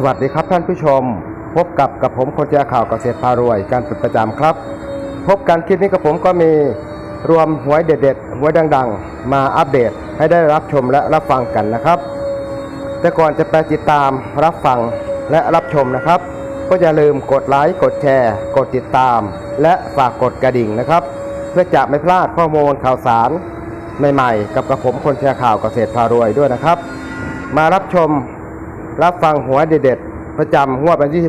สวัสดีครับท่านผู้ชม พบกับกับผมคนแชร์ข่าวเกษตรพารวย การเป็นประจำครับ พบกันคลิปนี้กับผมก็มีรวมหวยเด็ดๆหวยดังๆ มาอัปเดตให้ได้รับชมและรับฟังกันนะครับ แต่ก่อนจะไปติดตามรับฟังและรับชมนะครับ ก็อย่าลืมกดไลค์กดแชร์ กดติดตาม และฝากกดกระดิ่งนะครับ เพื่อจะไม่พลาดข้อมูลข่าวสารใหม่ๆ กับกระผมคนแชร์ข่าวเกษตรพารวยด้วยนะครับ มารับชม รับฟังหัวเด็ดๆประจำงวดวันที่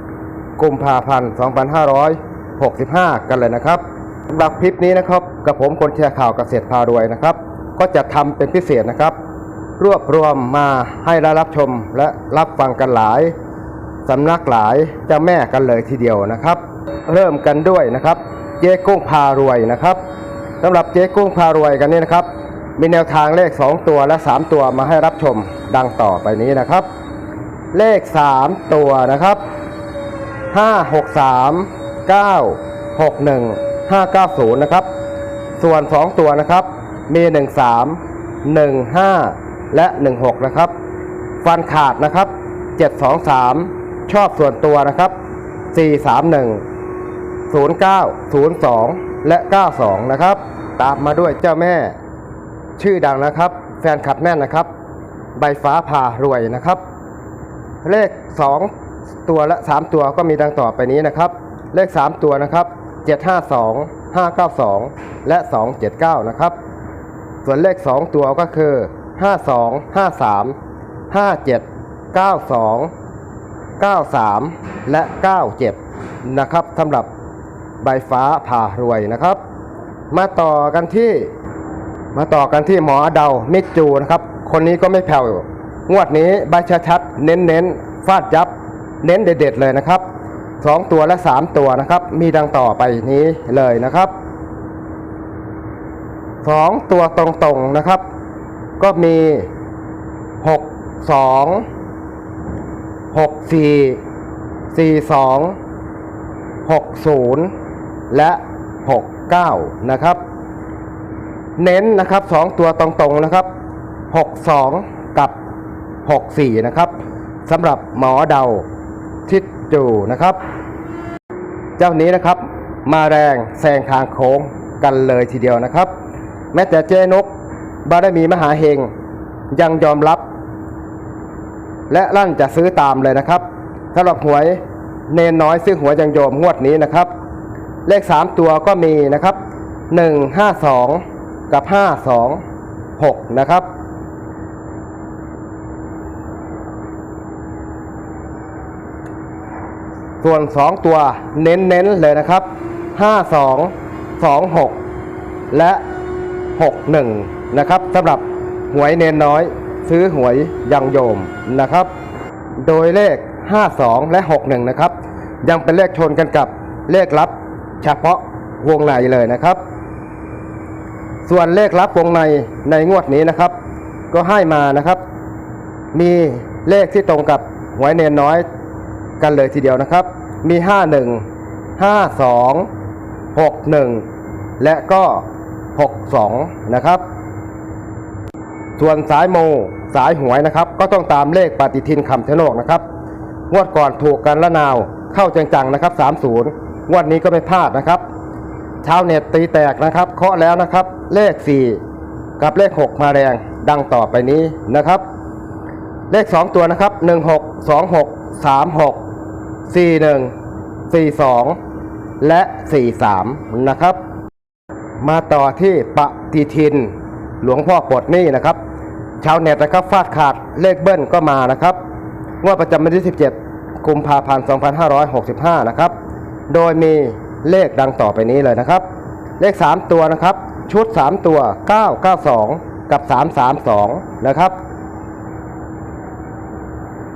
17 กุมภาพันธ์ 2565 กันเลยนะครับสำหรับคลิปนี้นะครับกับผมคนแชร์ข่าวเกษตรพารวยนะครับ ก็จะทำเป็นพิเศษนะครับ รวบรวมมาให้ได้รับชมและรับฟังกันหลายสำนักหลายเจ้าแม่กันเลยทีเดียวนะครับ เริ่มกันด้วยนะครับ เจ๊กุ้งพารวยนะครับสำหรับเจ๊กุ้งพารวยกันนี้นะครับมีแนวทางเลข 2 ตัวและ 3 ตัวมาให้รับชมดังต่อไปนี้นะครับ เลข 3 ตัวนะครับ 5 6 3 9 6 1 5 9 0 นะครับ ส่วน 2 ตัวนะครับ มี 1 3 1 5 และ 16 นะครับ ฟันขาดนะครับ 7 2 3 ชอบส่วนตัวนะครับ 4 3 1 0 9 0 2 และ 92 นะครับ ตามมาด้วยเจ้าแม่ ชื่อดังนะครับ แฟนคลับแม่นนะครับ ใบฟ้าพารวยนะครับ เลข 2 ตัวและ 3 ตัวก็มีดังต่อไปนี้นะครับ เลข 3 ตัวนะครับ 752 592 และ 279 นะครับ ส่วนเลข 2 ตัวก็คือ 52 53 57 92 93 และ 97 นะครับสำหรับใบฟ้าผ่ารวยนะครับ มาต่อกันที่ มาต่อกันที่หมอเดามิจูนะครับ คนนี้ก็ไม่แผ่ว งวดนี้ใบชัดๆเน้นๆฟาดยับ เน้นเด็ดๆเลยนะครับ 2 ตัวและ 3 ตัวนะครับ มีดังต่อไปนี้เลยนะครับ 2 ตัวตรงๆนะครับ ก็มี 6 2 6 4 4 2 6 0 และ 6 9 นะครับ เน้นนะครับ 2 ตัวตรงๆนะครับ 62 กับ 64 นะครับสำหรับหมอเดาทิดจูนะครับ เจ้านี้นะครับมาแรงแซงทางโค้งกันเลยทีเดียวนะครับ แม้แต่เจนกบารมีมหาเฮงยังยอมรับ และลั่นจะซื้อตามเลยนะครับสำหรับหวยเนนน้อยซื้อหวยยังโยมงวดนี้นะครับ เลข 3 ตัวก็มีนะครับ 1 5 2 กับ 5 2 6 นะครับ ส่วน 2 ตัวเน้นๆเลยนะครับ 52 26 และ 61 นะครับสำหรับหวยเนนน้อย ซื้อหวยยังโยมนะครับ โดยเลข 52 และ 61 นะครับ ยังเป็นเลขชนกันกับเลขลับเฉพาะวงในเลยนะครับ ส่วนเลขลับวงในในงวดนี้นะครับ ก็ให้มานะครับ มีเลขที่ตรงกับหวยเนนน้อย กันเลยทีเดียวนะครับ มี 51 52 61 และก็ 62 นะครับ ส่วนสายโมสายหวยนะครับ ก็ต้องตามเลขปฏิทินคำชะโนกนะครับ งวดก่อนถูกกันละนาวเข้าจังๆนะครับ 30 งวดนี้ก็ไม่พลาดนะครับ ชาวเน็ตตีแตกนะครับเคาะแล้วนะครับ เลข 4 กับเลข 6 มาแรงดังต่อไปนี้นะครับเลข 2 ตัวนะครับ 16 26 36 41 42 และ 43 นะครับ มาต่อที่ปฏิทิน หลวงพ่อปลดนี้นะครับ ชาวเน็ตนะครับฟาดขาดเลขเบิ้ลก็มานะครับงวดประจำวันที่ 17 กุมภาพันธ์ 2565 นะครับ โดยมีเลขดังต่อไปนี้เลยนะครับ เลข 3 ตัวนะครับ ชุด 3 ตัว 992 กับ 332 นะครับ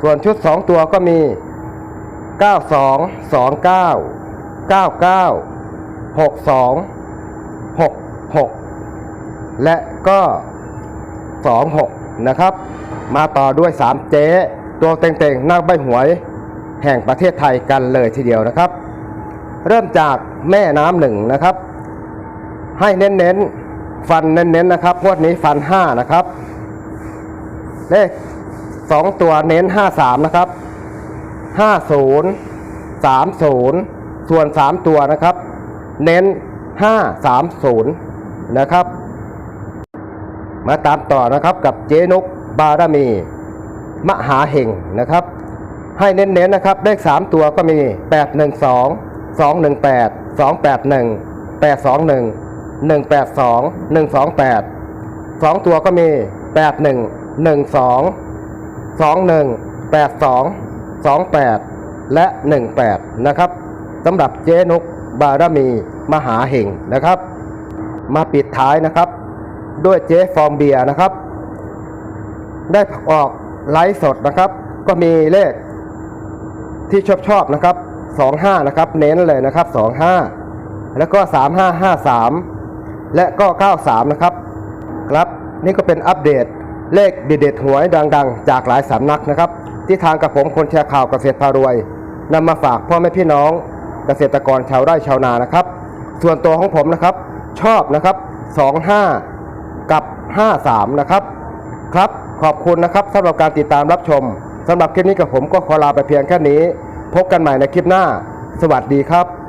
ส่วนชุด 2 ตัวก็มี 92 29 99 62 66 และก็ 26 นะครับ มาต่อด้วย 3 เจ๊ตัวเต็งๆนักใบหวยแห่งประเทศไทยกันเลยทีเดียวนะครับ เริ่มจากแม่น้ำหนึ่งนะครับ ให้เน้นๆ ฟันเน้นๆนะครับงวดนี้ฟัน 5 นะครับ เลข 2 ตัวเน้น 53 นะครับ 50 30 ส่วน 3 ตัวนะครับ เน้น 530 นะครับ มาตามต่อนะครับกับเจนกบารมี มหาเห่งนะครับ ให้เน้นๆนนะครับเลข 3 ตัวก็มี 812 218 281 821 182 128 2 ตัวก็มี 81 12 21 82 28 และ 18 นะครับสำหรับเจนุกบารมีมหาเห่งนะครับ มาปิดท้ายนะครับ ด้วยเจฟอร์มเบียนะครับ ได้ออกไลฟ์สดนะครับ ก็มีเลขที่ชอบชอบนะครับ 25 นะครับ เน้นเลยนะครับ 25 แล้วก็ 3553 และก็ 93 นะครับ ครับ นี่ก็เป็นอัปเดตเลขเด็ดๆหวยดัง ๆ จากหลายสำนักนะครับ ที่ทางกับผมคนแชร์ข่าวเกษตรพารวยนำมาฝากพ่อแม่พี่น้องเกษตรกรชาวไร่ชาวนานะครับ ส่วนตัวของผมนะครับ ชอบนะครับ 25 กับ 53 นะครับ ครับขอบคุณนะครับสำหรับการติดตามรับชมสำหรับคลิปนี้กับผมก็ขอลาไปเพียงแค่นี้ พบกันใหม่ในคลิปหน้า สวัสดีครับ